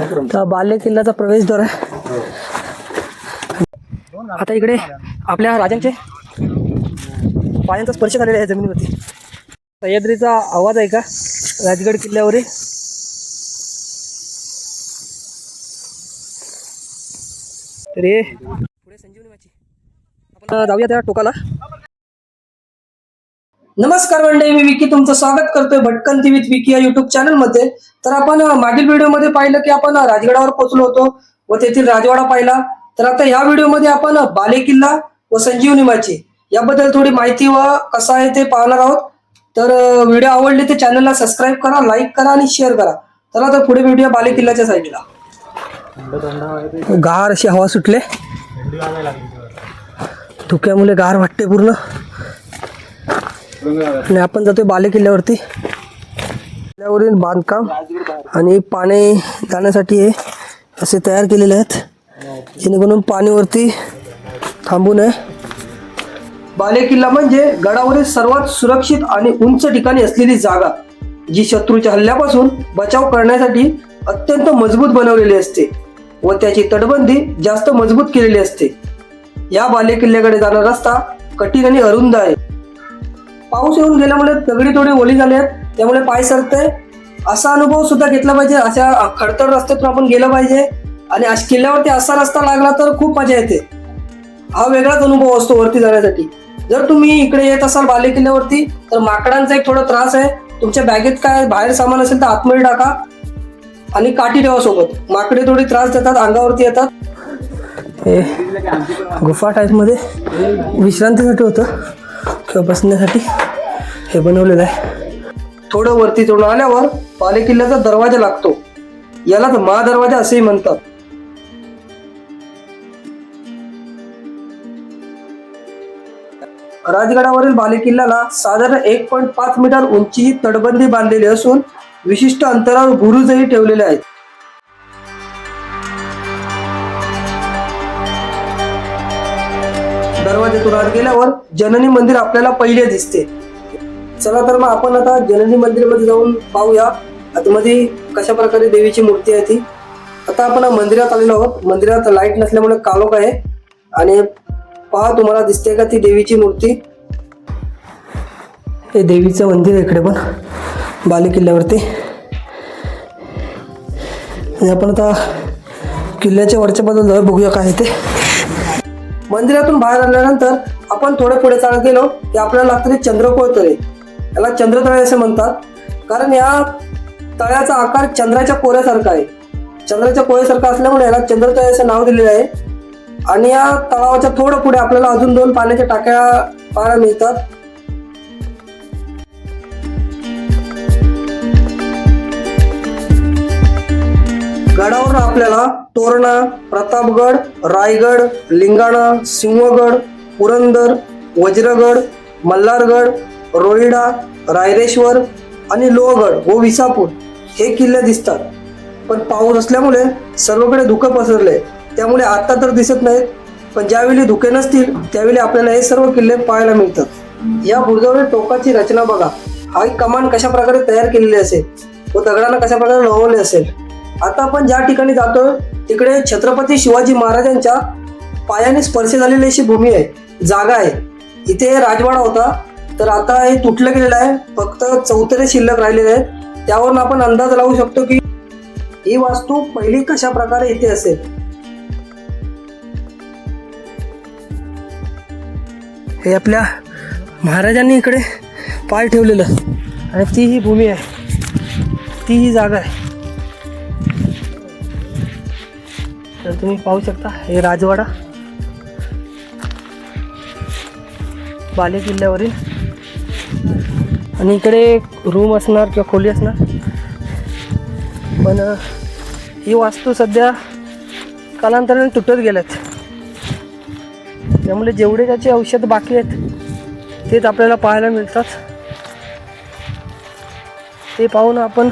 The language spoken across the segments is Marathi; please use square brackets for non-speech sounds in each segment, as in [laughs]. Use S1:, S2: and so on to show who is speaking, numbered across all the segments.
S1: तर बाल्य किल्ल्याचा प्रवेशद्वार आहे. आता इकडे आपल्या राजांचे पायांचा स्पर्श झालेला आहे जमिनीवरती. सह्याद्रीचा आवाज आहे का? राजगड किल्ल्यावरील तर हे पुढे संजीवनी आपण जाऊया त्या टोकाला. नमस्कार मंडळी मी विकी तुमचं स्वागत करतोय भटकन टी विथ विकी या युट्यूब चॅनलमध्ये. तर आपण मागील व्हिडिओमध्ये पाहिलं की आपण राजगडावर पोहोचलो होतो व तेथील राजवाडा पाहिला. तर आता ह्या व्हिडिओमध्ये आपण बाले किल्ला व संजीवनी माची याबद्दल थोडी माहिती व कसं आहे ते पाहणार आहोत. तर व्हिडिओ आवडले तर चॅनलला सबस्क्राईब करा लाईक करा आणि शेअर करा. चला तर पुढे व्हिडिओ बाले किल्ल्याच्या साईडला गार अशी हवा सुटले. धुक्यामुळे गार वाटते पूर्ण. आणि आपण जातोय बाले किल्ल्यावरती किल्ल्यावरील बांधकाम आणि पाणी जाण्यासाठी हे असे तयार केलेले आहेत. जेणेकरून पाणीवरती थांबू नये. बाले किल्ला म्हणजे गडावरील सर्वात सुरक्षित आणि उंच ठिकाणी असलेली जागा जी शत्रूच्या हल्ल्यापासून बचाव करण्यासाठी अत्यंत मजबूत बनवलेली असते व त्याची तटबंदी जास्त मजबूत केलेली असते. या बाले किल्ल्याकडे जाणारा रस्ता कठीण आणि अरुंद आहे. पाऊस येऊन गेल्यामुळे दगडी थोडी ओली झाली आहेत. त्यामुळे पाय सरते. असा अनुभव सुद्धा घेतला पाहिजे. अशा खडतर रस्त्यातून आपण गेलं पाहिजे. आणि किल्ल्यावरती असा रस्ता लागला तर खूप मजा येते. हा वेगळाच अनुभव असतो वरती जाण्यासाठी. जर तुम्ही इकडे येत असाल बाले किल्ल्यावरती तर माकडांचा एक थोडा त्रास आहे. तुमच्या बॅगेत काय बाहेर सामान असेल तर आतमध्ये टाका. आणि काठी ठेवा सोबत. माकडे थोडी त्रास देतात अंगावरती येतात. हे गुफा टाईपमध्ये विश्रांतीसाठी होतं. किंवा बसण्यासाठी? हे बनवलेलं आहे. थोडं वरती चढून आल्यावर बाले किल्ल्याचा दरवाजा लागतो. यालाच महादरवाजा असेही म्हणतात. राजगडावरील बालेकिल्ल्याला साधारण एक पॉईंट पाच मीटर उंची तटबंदी बांधलेली असून विशिष्ट अंतरावर बुरुजही ठेवलेले आहेत. दरवाज्यातून आत गेल्यावर जननी मंदिर आपल्याला पहिले दिसते. चला तर मग आपण आता जननी मंदिरामध्ये जाऊन पाहूया. आतमध्ये कशा प्रकारे देवीची मूर्ती आहे ती. आता आपण मंदिरात आलेलो आहोत. मंदिरात लाइट नसल्यामुळे कालोख आहे. आणि पहा तुम्हाला दिसते का ती देवीची मूर्ती? हे देवीचं मंदिर आहे इकडे पण बाले किल्ल्यावरती आणि आपण आता किल्ल्याच्या वरच्या बाजूला बघूया काय आहे ते. मंदिरातून बाहेर आल्यानंतर आपण थोडे पुढे चालत गेलो की आपल्याला लागतं ते चंद्रकोळ तळे याला चंद्रतळे असे म्हणतात. कारण या तळ्याचा आकार चंद्राच्या कोऱ्यासारखा आहे. चंद्राच्या कोऱ्यासारखा असल्यामुळे याला चंद्रतळे असे नाव दिलेले आहे. आणि या तलावाच्या थोडं पुढे आपल्याला अजून दोन पाण्याच्या टाक्या पाहायला मिळतात. गडावरून आपल्याला तोरणा प्रतापगड रायगड लिंगाणा सिंहगड पुरंदर वज्रगड मल्हारगड रोहिडा रायरेश्वर आणि लोहगड व विसापूर हे किल्ले दिसतात. पण पाऊस असल्यामुळे सर्वकडे धुकं पसरले. त्यामुळे आत्ता तर दिसत नाहीत पण ज्यावेळी धुके नसतील त्यावेळी आपल्याला हे सर्व किल्ले पाहायला मिळतात. या बुरजावरील टोकाची रचना बघा. हा एक कमान कशा प्रकारे तयार केलेली असेल? व दगडांना कशा प्रकारे लोहवले असेल? आता आपण ज्या ठिकाणी जातोय तिकडे छत्रपती शिवाजी महाराजांच्या पायाने स्पर्श झालेली अशी भूमी आहे जागा आहे. इथे राजवाडा होता तर आता हे तुटलं गेलेलं आहे फक्त चौथरे शिल्लक राहिलेले आहेत. त्यावरून आपण अंदाज लावू शकतो की ही वास्तू पहिली कशा प्रकारे इथे असेल? हे आपल्या महाराजांनी इकडे पाय ठेवलेलं आणि ती ही भूमी आहे. ती ही जागा आहे. तर तुम्ही पाहू शकता हे राजवाडा. बाले किल्ल्यावरील. आणि इकडे रूम असणार किंवा खोली असणार. पण ही वास्तू सध्या कालांतराने तुटत गेल्यात. त्यामुळे जेवढे त्याचे औषध बाकी आहेत तेच आपल्याला पाहायला मिळतात. ते पाहून आपण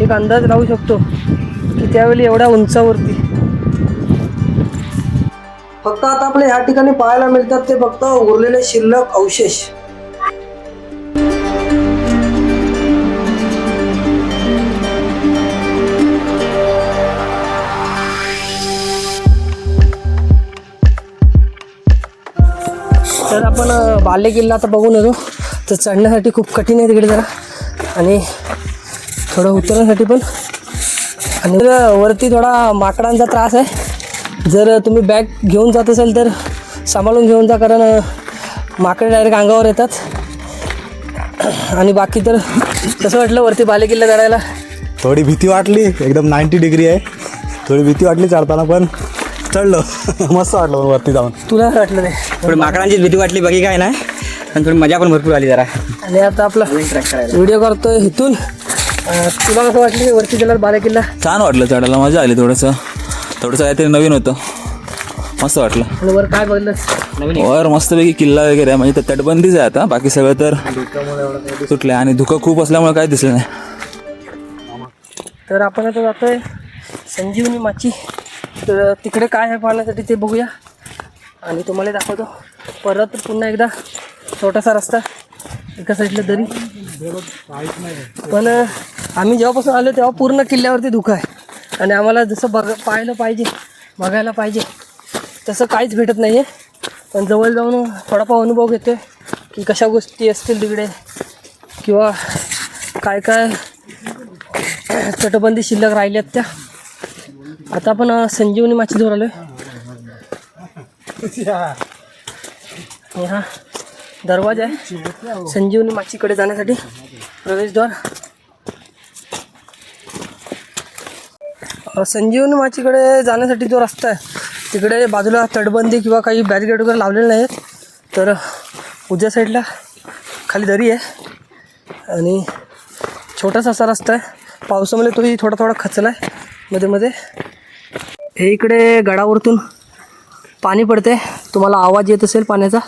S1: एक अंदाज लावू शकतो. त्यावेळी एवढ्या उंचावरती. फक्त आता आपल्या ह्या ठिकाणी पाहायला मिळतात ते फक्त उरलेले शिल्लक अवशेष. तर आपण बाल्य किल्ला आता बघून येतो. तर चढण्यासाठी खूप कठीण आहे तिकडे जरा. आणि थोडं उतरण्यासाठी पण आणि वरती थोडा माकडांचा त्रास आहे जर तुम्ही बॅग घेऊन जात असाल तर सांभाळून घेऊन जा कारण माकडे डायरेक्ट अंगावर येतात. आणि बाकी तर कसं वाटलं वरती बाले किल्ला चढायला?
S2: थोडी भीती वाटली एकदम नाईन्टी डिग्री आहे. थोडी भीती वाटली चढताना पण चढलो. [laughs] मस्त वाटलं पण वरती जाऊन.
S1: तुला काय वाटलं नाही
S3: थोडी माकडांची भीती वाटली बाकी काय नाही. आणि थोडी मजा पण भरपूर आली जरा.
S1: आणि आता आपला
S3: ट्रॅक करायला.
S1: व्हिडिओ करतोय इथून तुला कसं वाटलं वरती गेल्यावर बाले किल्ला?
S4: छान वाटलं चढायला मजा आली थोडंसं. थोडंसं काहीतरी नवीन होतं. मस्त वाटलं.
S1: आणि वर काय बघलं
S4: वर मस्तपैकी किल्ला वगैरे आहे. म्हणजे तर तटबंदीच आहे आता. बाकी सगळं तर सुटलं आहे आणि धुकं खूप असल्यामुळे काय दिसलं नाही.
S1: तर आपण आता जातोय संजीवनी माची. तर तिकडे काय आहे पाहण्यासाठी ते बघूया. आणि तुम्हाला दाखवतो. परत पुन्हा एकदा छोटासा रस्ता. एका साईडला दरी. पण आम्ही जेव्हापासून आलो तेव्हा पूर्ण किल्ल्यावरती धुकं आहे. आणि आम्हाला जसं बघ पाहायला पाहिजे बघायला पाहिजे तसं काहीच भेटत नाही आहे पण जवळ जाऊन थोडाफार अनुभव घेतो आहे की कशा गोष्टी असतील तिकडे किंवा काय काय तटबंदी शिल्लक राहिल्यात त्या. आता आपण संजीवनी माची जोर आलोय आणि हा दरवाजा आहे. संजीवनी माचीकडे जाण्यासाठी प्रवेशद्वार. संजीवनी माचीकडे जाण्यासाठी जो रस्ता आहे तिकडे बाजूला तटबंदी किंवा काही बॅरिकेड वगैरे लावलेले नाहीत. तर उजव्या साईडला खाली दरी आहे आणि छोटासा असा रस्ता आहे. पावसामध्ये तोही थोडा थोडा खचला आहे. मध्ये मध्ये हे इकडे गडावरतून पाणी पडते तुम्हाला आवाज येत असेल पाण्याचा.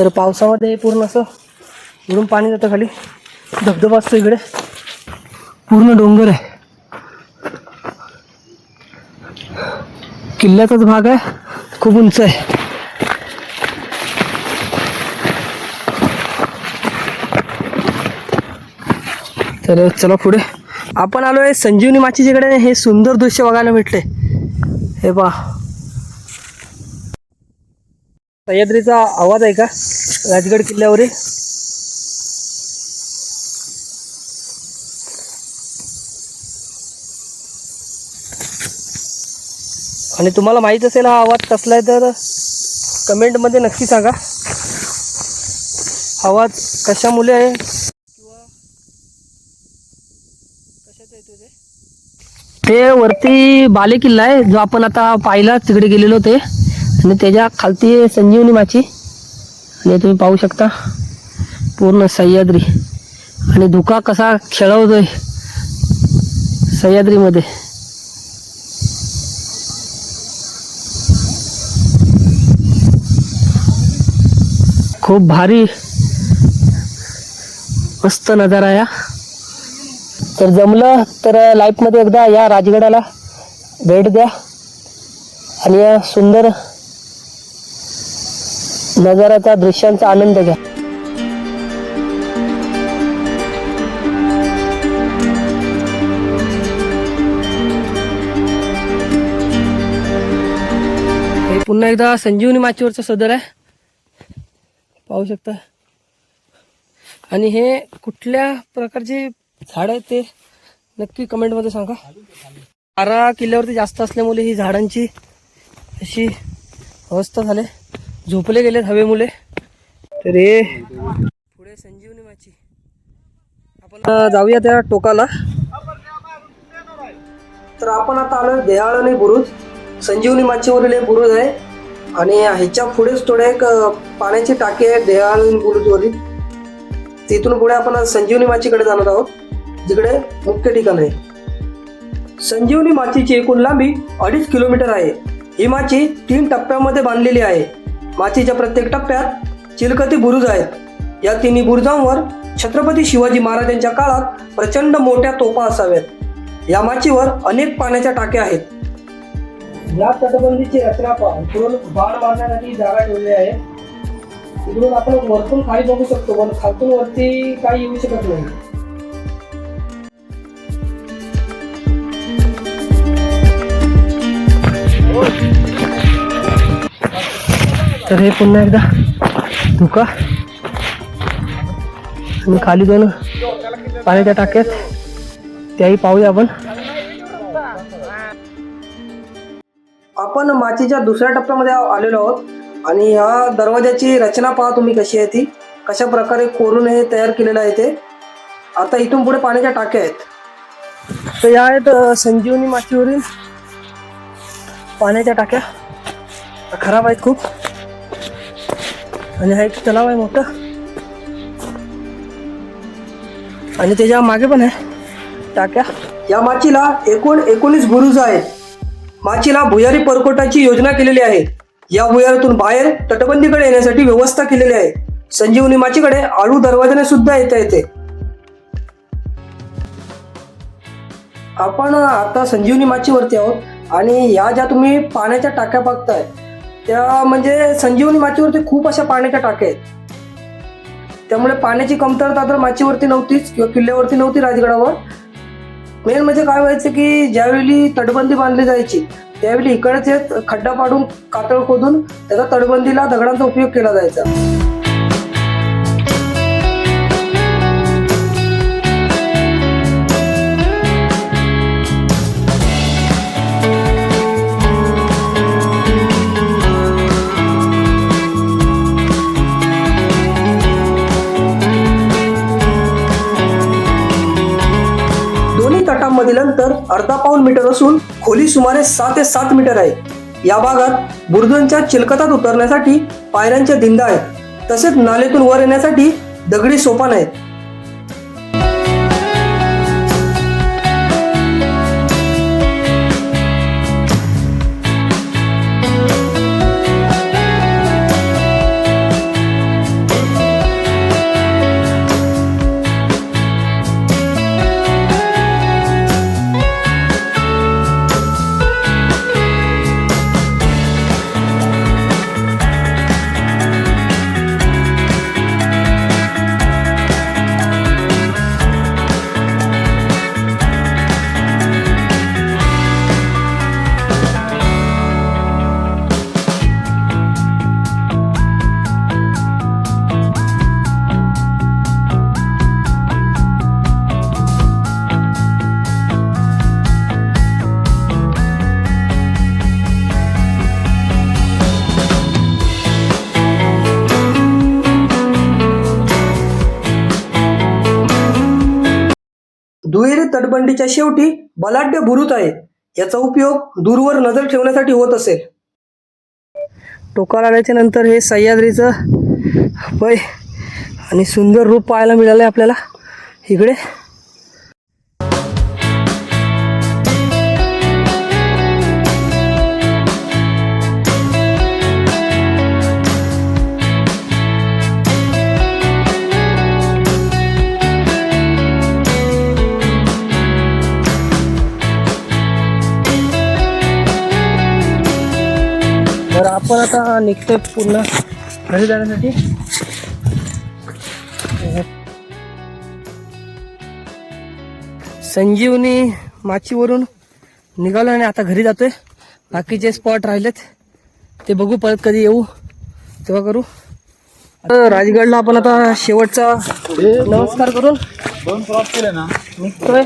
S1: तर पावसामध्ये पूर्ण असं इकडून पाणी जातं खाली. धबधबा असतो इकडे. पूर्ण डोंगर आहे. किल्ल्याचाच भाग आहे. खूप उंच आहे. तर चला पुढे. आपण आलो आहे संजीवनी माचीच्याकडे हे सुंदर दृश्य बघायला भेटले. हे पहा. सह्याद्रीचा आवाज आहे का? राजगड किल्ल्यावरील. आणि तुम्हाला माहीत असेल हा आवाज कसला आहे तर कमेंटमध्ये नक्की सांगा. आवाज कशामुळे आहे? ते? वरती बाले किल्ला आहे जो आपण आता पाहिला तिकडे गेलेलो ते आणि त्याच्या खालती संजीवनी माची. आणि तुम्ही पाहू शकता पूर्ण सह्याद्री. आणि धुका कसा खेळवतोय सह्याद्रीमध्ये. खूप भारी मस्त नजारा या. तर जमलं तर लाईफमध्ये एकदा या राजगडाला भेट द्या. आणि या सुंदर नजाराचा दृश्यांचा आनंद घ्या. हे पुन्हा एकदा संजीवनी माचीवरचं सदर आहे. पाहू शकता. आणि हे कुठल्या प्रकारचे झाड आहे ते नक्की कमेंटमध्ये सांगा. बारा किल्ल्यावरती जास्त असल्यामुळे ही झाडांची अशी अवस्था झाली. झोपले गेलेत हवेमुळे तर हे पुढे संजीवनी माची. आपण जाऊया त्या टोकाला. तर आपण आता आलो आणि बुरुज. संजीवनी माचीवरील एक बुरुज आहे. आणि ह्याच्या पुढेच थोडे एक पाण्याची टाकी आहे देहाळणी बुरुजवरील. तिथून पुढे आपण संजीवनी माचीकडे जाणार आहोत जिकडे मुख्य ठिकाण आहे. संजीवनी माचीची एकूण लांबी अडीच किलोमीटर आहे. ही माची तीन टप्प्यामध्ये बांधलेली आहे. माचीच्या प्रत्येक टप्प्यात चिलकती बुरुज आहेत. या तिन्ही बुरुजांवर छत्रपती शिवाजी महाराजांच्या काळात प्रचंड मोठ्या तोफा असाव्यात. या माचीवर अनेक पाण्याच्या टाक्या आहेत. या तटबंदीची रचना पाहून इकडून बाण मारण्यासाठी जागा ठेवली आहे. इकडून आपण वरतून खाली बघू शकतो पण खालतून वरती काही येऊ शकत नाही. तर हे पुन्हा एकदा धुका. आणि खाली दोन पाण्याच्या टाक्यात त्याही पाहूया आपण. आपण माचीच्या दुसऱ्या टप्प्यामध्ये आलेलो आहोत. आणि ह्या दरवाजाची रचना पहा तुम्ही कशी आहे ती. कशा प्रकारे कोरून हे तयार केलेलं आहे ते. आता इथून पुढे पाण्याच्या टाक्या आहेत. तर या आहेत संजीवनी माचीवरील पाण्याच्या टाक्या. खराब आहेत खूप. आणि हा एक तलाव आहे मोठा. आणि त्याच्यामागे पण आहे टाक्या. या माचीला एकूण एकोणीस बुरुज आहेत. माचीला भुयारी परकोटाची योजना केलेली आहे. या भुयारातून बाहेर तटबंदीकडे येण्यासाठी व्यवस्था केलेली आहे. संजीवनी माचीकडे आळू दरवाजाने सुद्धा येता येते. आपण आता संजीवनी माचीवरती आहोत आणि या ज्या तुम्ही पाण्याच्या टाक्या बघताय त्या म्हणजे संजीवनी माचीवरती खूप अशा पाण्याच्या टाक्या आहेत. त्यामुळे पाण्याची कमतरता तर माचीवरती नव्हतीच किंवा किल्ल्यावरती नव्हती राजगडावर. मेन म्हणजे काय व्हायचं की ज्यावेळी तटबंदी बांधली जायची त्यावेळी इकडेच खड्डा पाडून कातळ खोदून त्याचा तटबंदीला दगडांचा उपयोग केला जायचा. दोन्ही अंतर अर्धा पाऊन मीटर असून खोली सुमारे सहा ते सात मीटर आहे. या भागात बुर्जांच्या चिलकतात उतरण्यासाठी पायऱ्यांच्या दिंडा आहेत. तसेच नालेतून वर येण्यासाठी दगडी सोपान आहेत तटबंदीच्या शेवटी बलाढ्य बुरुत आहे. याचा उपयोग दूरवर नजर ठेवण्यासाठी होत असेल टोकाला आल्याच्यानंतर हे सह्याद्रीचं भय आणि सुंदर रूप पाहायला मिळालं आहे आपल्याला. इकडे आपण आता निघतोय पुन्हा घरी जाण्यासाठी. संजीवनी माचीवरून निघालो आणि आता घरी जातोय. बाकीचे स्पॉट राहिलेत ते बघू परत कधी येऊ. तेव्हा करू. राजगडला आपण आता शेवटचा नमस्कार करून
S2: दोन क्रॉस केले ना.
S1: निघतोय.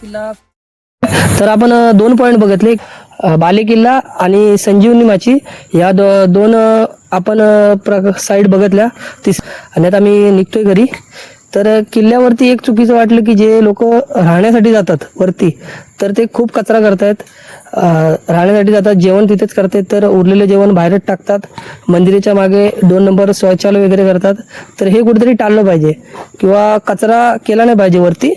S1: किल्ला. तर आपण दोन पॉईंट बघितले. अ, बाले किल्ला आणि संजीवनी माची. या दो दोन आपण प्र साईड बघितल्या. तीस आणि आता मी निघतोय घरी. तर किल्ल्यावरती एक चुकीचं वाटलं की जे लोक राहण्यासाठी जातात वरती तर ते खूप कचरा करतायत. राहण्यासाठी जातात जेवण तिथेच करतात तर उरलेलं जेवण बाहेरच टाकतात. मंदिराच्या मागे दोन नंबर शौचालय वगैरे करतात. तर हे कुठेतरी टाळलं पाहिजे किंवा कचरा केला नाही पाहिजे वरती.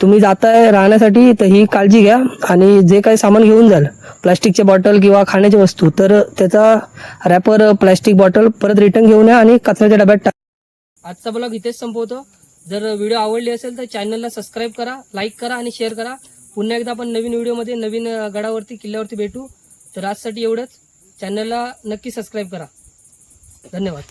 S1: तुम्ही जाताय राहण्यासाठी तर ही काळजी घ्या. आणि जे काही सामान घेऊन जाल प्लास्टिकचे बॉटल किंवा खाण्याची वस्तू तर त्याचा रॅपर प्लास्टिक बॉटल परत रिटर्न घेऊन या आणि कचऱ्याच्या डब्यात टाक. आजचा ब्लॉग इथेच संपवतो. जर व्हिडिओ आवडली असेल तर चॅनलला सबस्क्राईब करा लाईक करा आणि शेअर करा. पुन्हा एकदा आपण नवीन व्हिडिओमध्ये नवीन गडावरती किल्ल्यावरती भेटू. तर आजसाठी एवढंच. चॅनलला नक्की सबस्क्राईब करा. धन्यवाद.